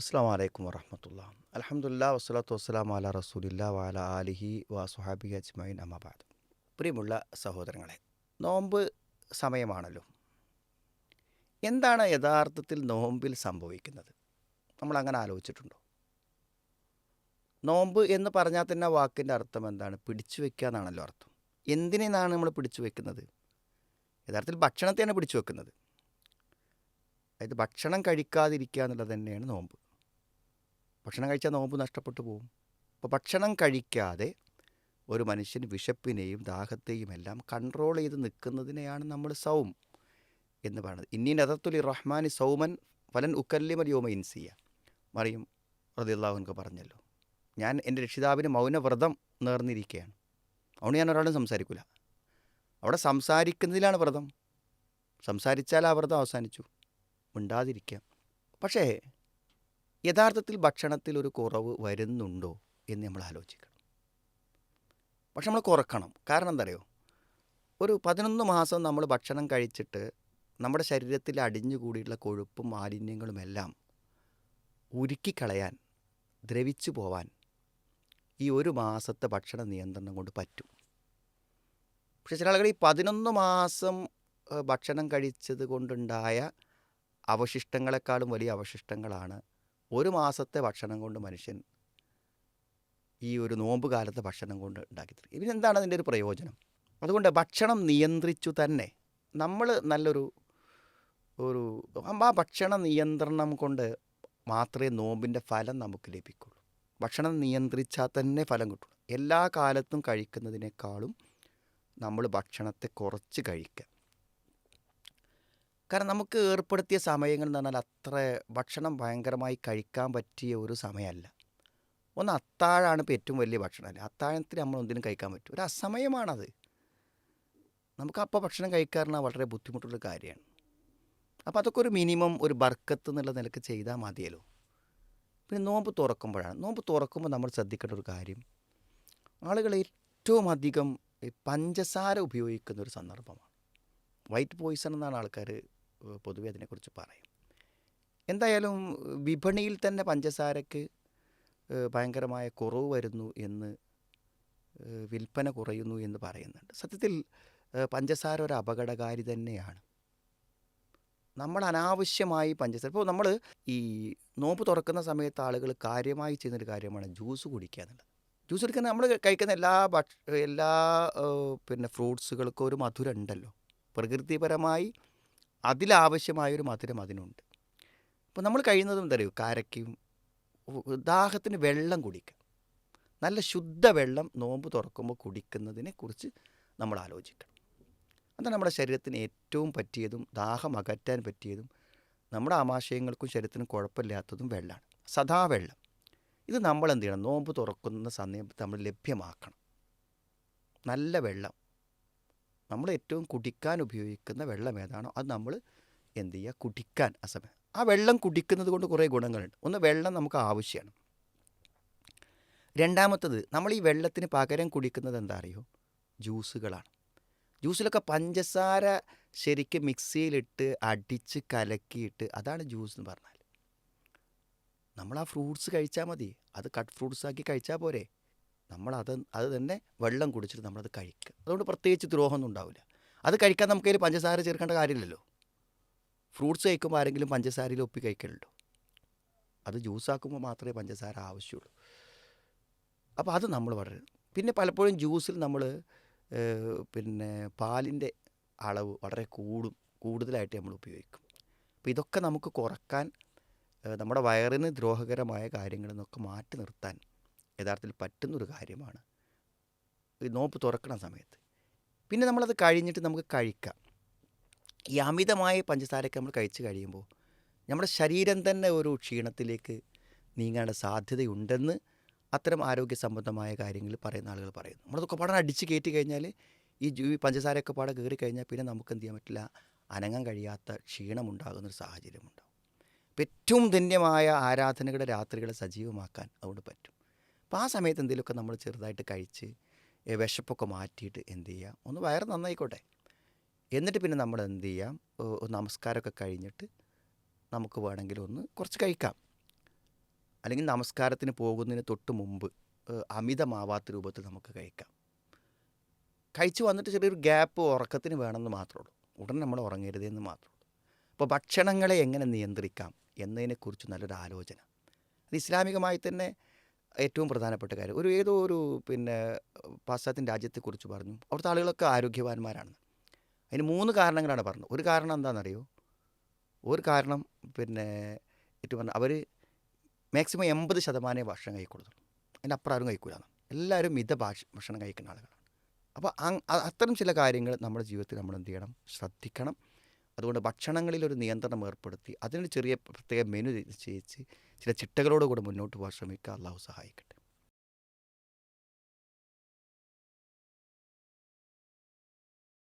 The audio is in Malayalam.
അസ്സാം വലൈക്കും വറഹമത്തുള്ള. അലഹമുല്ല വസ്സലാത്തു വസ്സലാം അല റസൂലില്ല വാല അലിഹി വാ സുഹാബി അജ്മൈൻ അമ്മബാദ് പ്രിയമുള്ള സഹോദരങ്ങളെ നോമ്പ് സമയമാണല്ലോ. എന്താണ് യഥാർത്ഥത്തിൽ നോമ്പിൽ സംഭവിക്കുന്നത്? നമ്മൾ അങ്ങനെ ആലോചിച്ചിട്ടുണ്ടോ? നോമ്പ് എന്ന് പറഞ്ഞാൽ തന്നെ വാക്കിന്റെ അർത്ഥം എന്താണ്? പിടിച്ചു വെക്കുക എന്നാണല്ലോ അർത്ഥം. എന്തിനാണ് നമ്മൾ പിടിച്ചു വെക്കുന്നത്? യഥാർത്ഥത്തിൽ ഭക്ഷണത്തെയാണ് പിടിച്ചു വെക്കുന്നത്. അതായത് ഭക്ഷണം കഴിക്കാതിരിക്കുക എന്നുള്ളത് തന്നെയാണ് നോമ്പ്. ഭക്ഷണം കഴിച്ചാൽ നോമ്പ് നഷ്ടപ്പെട്ടു പോകും. അപ്പോൾ ഭക്ഷണം കഴിക്കാതെ ഒരു മനുഷ്യൻ വിശപ്പിനെയും ദാഹത്തെയും എല്ലാം കൺട്രോൾ ചെയ്ത് നിൽക്കുന്നതിനെയാണ് നമ്മൾ സൗം എന്ന് പറയുന്നത്. ഇന്നി നദത്തുലി റഹ്മാനി സൗമൻ ഫലൻ ഉക്കല്ലിമൽ യോമ ഇൻസിയ. മറിയും റദിയുള്ളാഹുനക്ക് പറഞ്ഞല്ലോ ഞാൻ എന്റെ രക്ഷിതാവിന് മൗനവ്രതം നേർന്നിരിക്കുകയാണ് അതുകൊണ്ട് ഞാൻ ഒരാളും സംസാരിക്കില്ല അവിടെ സംസാരിക്കുന്നതിലാണ് വ്രതം. സംസാരിച്ചാൽ ആ വ്രതം അവസാനിച്ചു. മിണ്ടാതിരിക്കാം. പക്ഷേ യഥാർത്ഥത്തിൽ ഭക്ഷണത്തിൽ ഒരു കുറവ് വരുന്നുണ്ടോ എന്ന് നമ്മൾ ആലോചിക്കണം. പക്ഷെ നമ്മൾ കുറക്കണം. കാരണം എന്താ അറിയോ? ഒരു പതിനൊന്ന് മാസം നമ്മൾ ഭക്ഷണം കഴിച്ചിട്ട് നമ്മുടെ ശരീരത്തിൽ അടിഞ്ഞു അടിഞ്ഞുകൂടിയിട്ടുള്ള കൊഴുപ്പും മാലിന്യങ്ങളുമെല്ലാം ഉരുക്കിക്കളയാൻ ദ്രവിച്ചു പോവാൻ ഈ ഒരു മാസത്തെ ഭക്ഷണ നിയന്ത്രണം കൊണ്ട് പറ്റും. പക്ഷെ ചില ആളുകൾ ഈ പതിനൊന്ന് മാസം ഭക്ഷണം കഴിച്ചത് കൊണ്ടുണ്ടായ അവശിഷ്ടങ്ങളെക്കാളും വലിയ അവശിഷ്ടങ്ങളാണ് ഒരു മാസത്തെ ഭക്ഷണം കൊണ്ട് മനുഷ്യൻ ഈ ഒരു നോമ്പ് കാലത്തെ ഭക്ഷണം കൊണ്ട് ഉണ്ടാക്കി തീർക്കും ഇതിനെന്താണ് അതിന്റെ ഒരു പ്രയോജനം? അതുകൊണ്ട് ഭക്ഷണം നിയന്ത്രിച്ചു തന്നെ നമ്മൾ നല്ലൊരു ഒരു ആ ഭക്ഷണ നിയന്ത്രണം കൊണ്ട് മാത്രമേ നോമ്പിന്റെ ഫലം നമുക്ക് ലഭിക്കുള്ളൂ. ഭക്ഷണം നിയന്ത്രിച്ചാൽ തന്നെ ഫലം കിട്ടുള്ളൂ എല്ലാ കാലത്തും കഴിക്കുന്നതിനേക്കാളും നമ്മൾ ഭക്ഷണത്തെ കുറച്ച് കഴിക്കുക. കാരണം നമുക്ക് ഏർപ്പെടുത്തിയ സമയങ്ങൾ എന്ന് പറഞ്ഞാൽ അത്ര ഭക്ഷണം ഭയങ്കരമായി കഴിക്കാൻ പറ്റിയ ഒരു സമയമല്ല. ഒന്ന് അത്താഴാണ് ഇപ്പോൾ ഏറ്റവും വലിയ ഭക്ഷണം അല്ലേ? അത്താഴത്തിന് നമ്മൾ ഒന്നിനും കഴിക്കാൻ പറ്റും. ഒരു അസമയമാണത്. നമുക്ക് അപ്പോൾ ഭക്ഷണം കഴിക്കാറുള്ള വളരെ ബുദ്ധിമുട്ടുള്ള കാര്യമാണ്. അപ്പോൾ അതൊക്കെ ഒരു മിനിമം ഒരു ബർക്കത്ത് എന്നുള്ള നിലയ്ക്ക് ചെയ്താൽ മതിയല്ലോ. പിന്നെ നോമ്പ് തുറക്കുമ്പോഴാണ്. നോമ്പ് തുറക്കുമ്പോൾ നമ്മൾ ശ്രദ്ധിക്കേണ്ട ഒരു കാര്യം ആളുകൾ ഏറ്റവും അധികം പഞ്ചസാര ഉപയോഗിക്കുന്ന ഒരു സന്ദർഭമാണ്. വൈറ്റ് പോയിസൺ എന്നാണ് ആൾക്കാർ പൊതുവെ അതിനെക്കുറിച്ച് പറയും. എന്തായാലും വിപണിയിൽ തന്നെ പഞ്ചസാരക്ക് ഭയങ്കരമായ കുറവ് വരുന്നു എന്ന് വിൽപ്പന കുറയുന്നു എന്ന് പറയുന്നുണ്ട്. സത്യത്തിൽ പഞ്ചസാര ഒരു അപകടകാരി തന്നെയാണ്. നമ്മൾ അനാവശ്യമായി പഞ്ചസാര ഇപ്പോൾ നമ്മൾ ഈ നോമ്പ് തുറക്കുന്ന സമയത്ത് ആളുകൾ കാര്യമായി ചെയ്യുന്നൊരു കാര്യമാണ് ജ്യൂസ് കുടിക്കുക എന്നുള്ളത്. ജ്യൂസ് കുടിക്കുന്ന നമ്മൾ കഴിക്കുന്ന എല്ലാ ഭക്ഷ എല്ലാ പിന്നെ ഫ്രൂട്ട്സുകൾക്കും ഒരു മധുരം ഉണ്ടല്ലോ പ്രകൃതിപരമായി അതിലാവശ്യമായൊരു മധുരം അതിനുണ്ട്. അപ്പോൾ നമ്മൾ കഴിയുന്നതും അറിയോ? കാരക്കയും ഉദാഹരണത്തിന് വെള്ളം കുടിക്കുക. നല്ല ശുദ്ധ വെള്ളം നോമ്പ് തുറക്കുമ്പോൾ കുടിക്കുന്നതിനെ കുറിച്ച് നമ്മൾ ആലോചിക്കണം. അതാണ് നമ്മുടെ ശരീരത്തിന് ഏറ്റവും പറ്റിയതും ദാഹം അകറ്റാൻ പറ്റിയതും നമ്മുടെ ആമാശയങ്ങൾക്കും ശരീരത്തിനും കുഴപ്പമില്ലാത്തതും വെള്ളമാണ് സദാ വെള്ളം. ഇത് നമ്മൾ എന്ത് ചെയ്യണം? നോമ്പ് തുറക്കുന്ന സമയത്ത് നമ്മൾ ലഭ്യമാക്കണം. നല്ല വെള്ളം നമ്മൾ ഏറ്റവും കുടിക്കാൻ ഉപയോഗിക്കുന്ന വെള്ളം ഏതാണോ അത് നമ്മൾ എന്ത് ചെയ്യുക? കുടിക്കാൻ ആ സമയം ആ വെള്ളം കുടിക്കുന്നത് കൊണ്ട് കുറേ ഗുണങ്ങളുണ്ട്. ഒന്ന് വെള്ളം നമുക്ക് ആവശ്യമാണ്. രണ്ടാമത്തത് നമ്മൾ ഈ വെള്ളത്തിന് പകരം കുടിക്കുന്നത് എന്താ അറിയോ? ജ്യൂസുകളാണ്. ജ്യൂസിലൊക്കെ പഞ്ചസാര ശരിക്കും മിക്സിയിലിട്ട് അടിച്ച് കലക്കിയിട്ട് അതാണ് ജ്യൂസ് എന്ന് പറഞ്ഞാൽ നമ്മൾ ആ ഫ്രൂട്ട്സ് കഴിച്ചാൽ മതി. അത് കട്ട് ഫ്രൂട്ട്സ് ആക്കി കഴിച്ചാൽ പോരെ. നമ്മൾ അത് തന്നെ വെള്ളം കുടിച്ചിട്ട് നമ്മളത് കഴിക്കുക. അതുകൊണ്ട് പ്രത്യേകിച്ച് ദ്രോഹമൊന്നും ഉണ്ടാവില്ല. അത് കഴിക്കാൻ നമുക്ക് അതിൽ പഞ്ചസാര ചേർക്കേണ്ട കാര്യമില്ലല്ലോ. ഫ്രൂട്ട്സ് കഴിക്കുമ്പോൾ ആരെങ്കിലും പഞ്ചസാരയിൽ ഒപ്പി കഴിക്കലുണ്ടോ? അത് ജ്യൂസാക്കുമ്പോൾ മാത്രമേ പഞ്ചസാര ആവശ്യമുള്ളൂ. അപ്പോൾ അത് നമ്മൾ വളരെ പിന്നെ പലപ്പോഴും ജ്യൂസിൽ നമ്മൾ പിന്നെ പാലിന്റെ അളവ് വളരെ കൂടും കൂടുതലായിട്ട് നമ്മൾ ഉപയോഗിക്കും. അപ്പോൾ ഇതൊക്കെ നമുക്ക് കുറയ്ക്കാൻ നമ്മുടെ വയറിന് ദ്രോഹകരമായ കാര്യങ്ങളിൽ നിന്നൊക്കെ മാറ്റി നിർത്താൻ യഥാർത്ഥത്തിൽ പറ്റുന്നൊരു കാര്യമാണ്. ഈ നോമ്പ് തുറക്കണ സമയത്ത്. പിന്നെ നമ്മളത് കഴിഞ്ഞിട്ട് നമുക്ക് കഴിക്കാം. ഈ അമിതമായ പഞ്ചസാരയൊക്കെ നമ്മൾ കഴിച്ച് കഴിയുമ്പോൾ നമ്മുടെ ശരീരം തന്നെ ഒരു ക്ഷീണത്തിലേക്ക് നീങ്ങാനുള്ള സാധ്യതയുണ്ടെന്ന് അത്തരം ആരോഗ്യ സംബന്ധമായ കാര്യങ്ങൾ പറയുന്ന ആളുകൾ പറയുന്നു. നമ്മളതൊക്കെ പാടാൻ അടിച്ച് കയറ്റി കഴിഞ്ഞാൽ ഈ ജീവി പഞ്ചസാരയൊക്കെ പാടെ കയറി കഴിഞ്ഞാൽ പിന്നെ നമുക്ക് എന്ത് ചെയ്യാൻ പറ്റില്ല? അനങ്ങാൻ കഴിയാത്ത ക്ഷീണമുണ്ടാകുന്നൊരു സാഹചര്യമുണ്ടാകും ഏറ്റവും ധന്യമായ ആരാധനകളുടെ രാത്രികളെ സജീവമാക്കാൻ അതുകൊണ്ട് പറ്റും. അപ്പോൾ ആ സമയത്ത് എന്തെങ്കിലുമൊക്കെ നമ്മൾ ചെറുതായിട്ട് കഴിച്ച് വിശപ്പൊക്കെ മാറ്റിയിട്ട് എന്ത് ചെയ്യുക ഒന്ന് വയറ് നന്നായിക്കോട്ടെ. എന്നിട്ട് പിന്നെ നമ്മൾ എന്ത് ചെയ്യാം? നമസ്കാരമൊക്കെ കഴിഞ്ഞിട്ട് നമുക്ക് വേണമെങ്കിൽ ഒന്ന് കുറച്ച് കഴിക്കാം. അല്ലെങ്കിൽ നമസ്കാരത്തിന് പോകുന്നതിന് തൊട്ട് മുമ്പ് അമിതമാവാത്ത രൂപത്തിൽ നമുക്ക് കഴിക്കാം. കഴിച്ച് വന്നിട്ട് ചെറിയൊരു ഗ്യാപ്പ് ഉറക്കത്തിന് വേണമെന്ന് മാത്രമേ ഉള്ളൂ. ഉടനെ നമ്മൾ ഉറങ്ങരുത് എന്ന് മാത്രമേ അപ്പോൾ ഭക്ഷണങ്ങളെ എങ്ങനെ നിയന്ത്രിക്കാം എന്നതിനെക്കുറിച്ച് നല്ലൊരു ആലോചന. അത് ഇസ്ലാമികമായി തന്നെ ഏറ്റവും പ്രധാനപ്പെട്ട കാര്യം. ഒരു ഏതോ ഒരു പിന്നെ പാശ്ചാത്യ രാജ്യത്തെക്കുറിച്ച് പറഞ്ഞു. അവിടുത്തെ ആളുകളൊക്കെ ആരോഗ്യവാന്മാരാണ്. അതിന് മൂന്ന് കാരണങ്ങളാണ് പറഞ്ഞത്. ഒരു കാരണം എന്താണെന്നറിയോ? ഒരു കാരണം പിന്നെ ഏറ്റവും പറഞ്ഞ അവർ മാക്സിമം എൺപത് ശതമാനമേ ഭക്ഷണം കഴിക്കുള്ളൂ. അതിന്റെ അപ്പുറം ആരും കഴിക്കൂല എല്ലാവരും മിത ഭാഷ ഭക്ഷണം കഴിക്കുന്ന ആളുകളാണ്. അപ്പോൾ അത്തരം ചില കാര്യങ്ങൾ നമ്മുടെ ജീവിതത്തിൽ നമ്മൾ എന്ത് ചെയ്യണം? ശ്രദ്ധിക്കണം. അതുകൊണ്ട് ഭക്ഷണങ്ങളിൽ ഒരു നിയന്ത്രണം ഏർപ്പെടുത്തി അതിനൊരു ചെറിയ പ്രത്യേക മെനു നിശ്ചയിച്ച് ചില ചിട്ടകളോടുകൂടി മുന്നോട്ട് പോകാൻ ശ്രമിക്കുക. അള്ളാഹു സഹായിക്കട്ടെ.